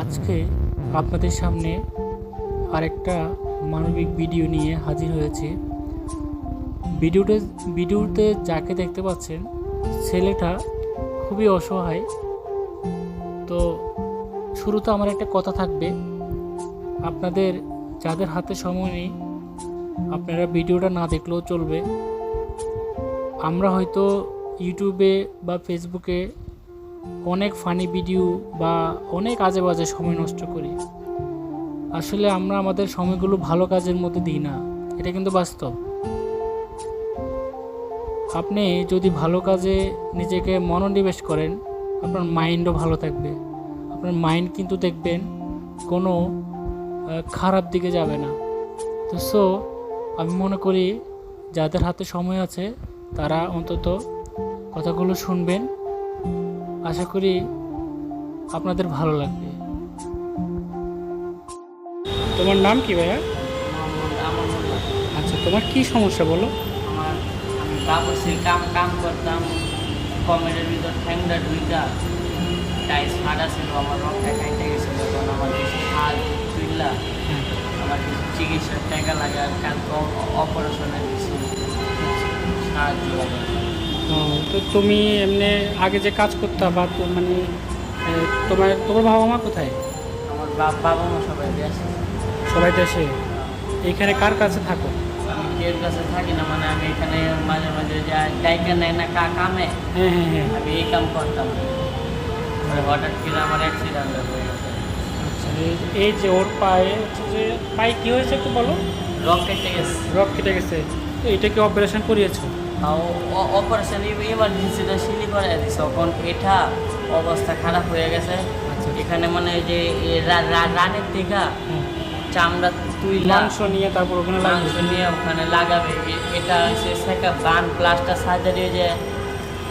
আজকে আপনাদের সামনে আরেকটা মানবিক ভিডিও নিয়ে হাজির হয়েছে। ভিডিওতে ভিডিওতে যাকে দেখতে পাচ্ছেন, ছেলেটা খুবই অসহায়। তো শুরুতে আমার একটা কথা থাকবে। আপনাদের, যাদের হাতে সময় নেই, আপনারা ভিডিওটা না দেখলেও চলবে। আমরা হয়তো ইউটিউবে বা ফেসবুকে অনেক ফানি ভিডিও বা অনেক আজে বাজে সময় নষ্ট করি। আসলে আমরা আমাদের সময়গুলো ভালো কাজের মধ্যে দিই না। এটা কিন্তু বাস্তব। আপনি যদি ভালো কাজে নিজেকে মনোনিবেশ করেন, আপনার মাইন্ডও ভালো থাকবে। আপনার মাইন্ড কিন্তু দেখবেন কোনো খারাপ দিকে যাবে না। তো সো আমি মনে করি যাদের হাতে সময় আছে, তারা অন্তত কথাগুলো শুনবেন। আশা করি আপনাদের ভালো লাগবে। তোমার নাম কি ভাইয়া। আচ্ছা তোমার কি সমস্যা বলো? আমার আমি বাবুসির কাম কাম করতাম। কমেডের ভিতর ঠ্যাংটা ঢুইটা টাইস ফাটা ছিল আমার রক্তটা খাইতে গেছিল। তখন আমার কিছু হাত তুইলা আমার কিছু চিকিৎসার টাকা লাগে আর কালকে অপারেশনের কিছু সাহায্য লাগে। তো তুমি এমনি আগে যে কাজ করতা বা তো মানে তোমার তোমার বাবা মা কোথায়? আমার বাপ বাবা মা সবাই আছে সবাই দেশে? এখানে কার কাছে থাকো? আমি কেউর কাছে থাকি না মানে আমি এখানে মাঝে মাঝে যাই ডাইকা নেয় না কা কামে হ্যাঁ হ্যাঁ হ্যাঁ। আমি এই কাম করতাম। মানে হঠাৎ করে আমার অ্যাক্সিডেন্ট হয়ে গেছে। আচ্ছা এই যে ওর পায়ে হচ্ছে যে পায়ে কি হয়েছে একটু বলো। রক কেটে গেছে। রক কেটে গেছে। তো এটা কি অপারেশন করিয়েছো? অপারেশন ইমার্জেন্সিটা সিলি করে দিছে। তখন এটা অবস্থা খারাপ হয়ে গেছে। আচ্ছা। এখানে মানে যে রানের দিঘা। চামড়া তুই মাংস নিয়ে তারপর ওখানে মাংস নিয়ে ওখানে লাগাবে। এটা হচ্ছে সেকা বান প্লাস্টার সার্জারি হয়ে যায়।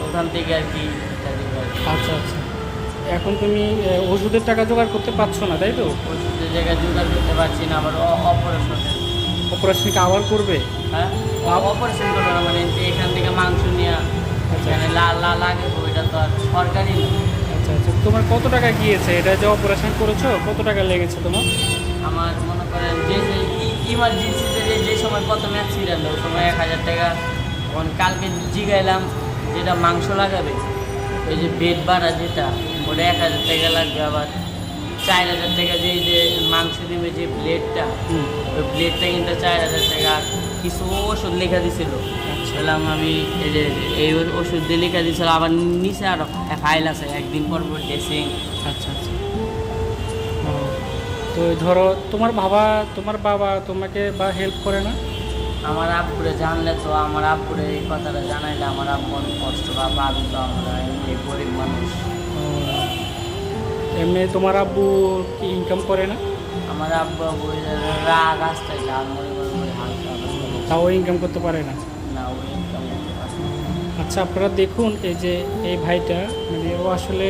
ওখান থেকে কি আর কি। আচ্ছা আচ্ছা। এখন তুমি ওষুধের টাকা জোগাড় করতে পারছ না তাই তো? ওষুধের জায়গায় জোগাড় করতে পারছি না আবার অপারেশন অপারেশন কি আবার করবে? হ্যাঁ? অপারেশন করব না মানে লাগে ওইটা তো আর সরকারি না আচ্ছা আচ্ছা তোমার কত টাকা গিয়েছে? এটা যে অপারেশন করেছ কত টাকা লেগেছে তোমার? আমার মনে করেন যে যে ইমার্জেন্সিতে যে যে সময় প্রথম অ্যাক্সিডেন্ট ওই সময় এক হাজার টাকা। তখন কালকে জিগাইলাম যেটা মাংস লাগাবে ওই যে বেড বাড়া যেটা ওটা এক হাজার টাকা লাগবে আবার। চার হাজার টাকা যে যে মাংস দিবে যে ব্লেডটা ওই ব্লেডটা কিন্তু চার হাজার টাকা। কিছু ওষুধ লেখা দিছিল। আচ্ছা। বললাম আমি এই যে এই ওষুধ দিয়ে লেখা দিছিল আবার নিচে আরও ফাইল আছে একদিন পর পর ড্রেসিং আচ্ছা আচ্ছা। তো ধরো তোমার বাবা তোমার বাবা তোমাকে বা হেল্প করে না? আমার আব্বুরে জানলে তো আমার আব্বুরে এই কথাটা জানাইলে আমার আব্বু অনেক কষ্ট বা ভাবি তো আমরা গরিব মানুষ। এমনি তোমার আব্বু কি ইনকাম করে না? আমার আব্বু। তাও ইনকাম করতে পারে না? করতে আচ্ছা আপনারা দেখুন এই যে এই ভাইটা মানে ও আসলে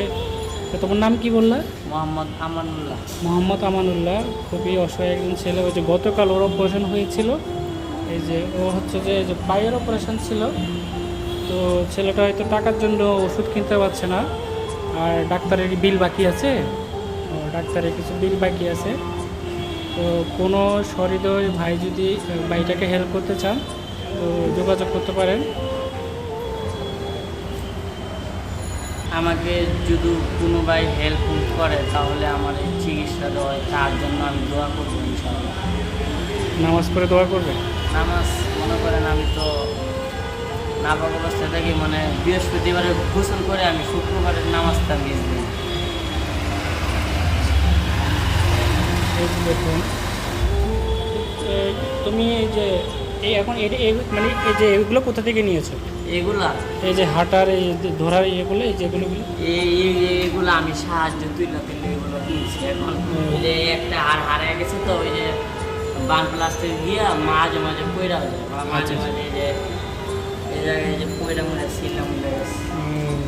তোমার নাম কি বললা? মোহাম্মদ আমানুল্লাহ। মোহাম্মদ আমানুল্লাহ খুবই অসহায় একজন ছেলে। ওই যে গতকাল ওর অপারেশন হয়েছিল। এই যে ও হচ্ছে যে যে পায়ের অপারেশন ছিল। তো ছেলেটা হয়তো টাকার জন্য ওষুধ কিনতে পারছে না। আর ডাক্তারের বিল বাকি আছে। ডাক্তারের কিছু বিল বাকি আছে। তো কোনো সহৃদয় ভাই যদি ভাইটাকে হেল্প করতে চান তো যোগাযোগ করতে পারেন। আমাকে যদি কোনো ভাই হেল্প করে তাহলে আমার এই চিকিৎসা দেওয়া তার জন্য আমি দোয়া করব ইনশাআল্লাহ। নামাজ পড়ে দোয়া করবেন? নামাজ মনে করেন আমি তো নাপাক অবস্থা থাকি মানে বৃহস্পতিবারে গোসল করে আমি শুক্রবারের নামাজটা মিস দিই। দেখুন তুমি এই যে এই এখন এটা এই- মানে এই যে এগুলো কোথা থেকে নিয়েছো? এগুলা? এই যে হাঁটার এই ধরার ইয়েগুলো এই যেগুলো গুলো এই এই- এগুলো আমি সাহায্য তুইলা তুলে এগুলো কিনছি এখন। যে একটা আর হারিয়ে গেছে তো ওই যে বান প্লাস্টিক গিয়া মাঝে মাঝে পয়রা হয়ে যায় মাঝে আচ্ছা। মাঝে এই যে এই জায়গায় এই যে পয়রা মরে ছিলাম গেছে উম,